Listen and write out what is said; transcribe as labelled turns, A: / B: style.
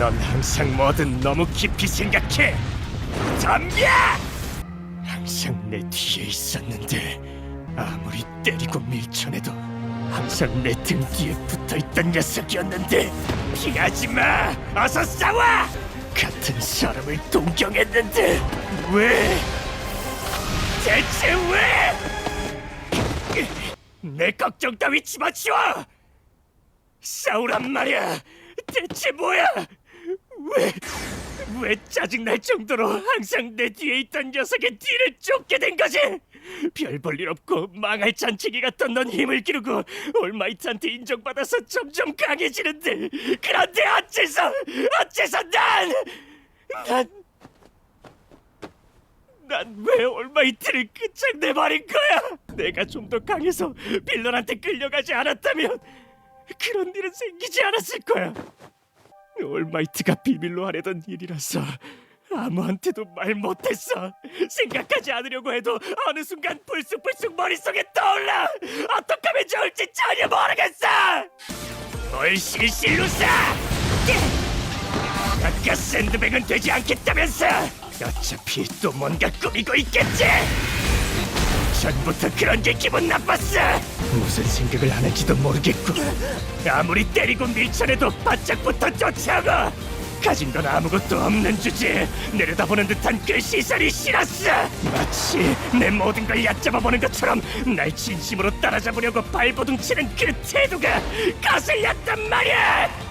A: 넌 항상 뭐든 너무 깊이 생각해. 덤벼! 항상 내 뒤에 있었는데 아무리 때리고 밀쳐내도 항상 내 등 뒤에 붙어있던 녀석이었는데 피하지 마! 어서 싸워! 같은 사람을 동경했는데 왜? 대체 왜? 내 걱정 따위 집어치워! 싸우란 말이야! 대체 뭐야! 왜, 왜 짜증날 정도로 항상 내 뒤에 있던 녀석의 뒤를 쫓게 된 거지? 별 볼 일 없고 망할 잔치기 같던 넌 힘을 기르고 올마이트한테 인정받아서 점점 강해지는데 그런데 어째서 어째서 난! 난... 난 왜 올마이트를 끝장내버린 거야? 내가 좀 더 강해서 빌런한테 끌려가지 않았다면 그런 일은 생기지 않았을 거야. 올마이트가 비밀로 하려던 일이라서 아무한테도 말 못했어. 생각하지 않으려고 해도 어느 순간 불쑥불쑥 머릿속에 떠올라. 어떻게 하면 좋을지 전혀 모르겠어. 뭘 실실로 쏴? 아까 샌드백은 되지 않겠다면서 어차피 또 뭔가 꾸미고 있겠지 전부터 그런 게 기분 나빴어 무슨 생각을 하는지도 모르겠고. 아무리 때리고 밀쳐내도 바짝부터 쫓아오고 가진 건 아무것도 없는 주제에 내려다보는 듯한 그 시선이 싫었어. 마치 내 모든 걸 얕잡아보는 것처럼 날 진심으로 따라잡으려고 발버둥치는 그 태도가 거슬렸단 말이야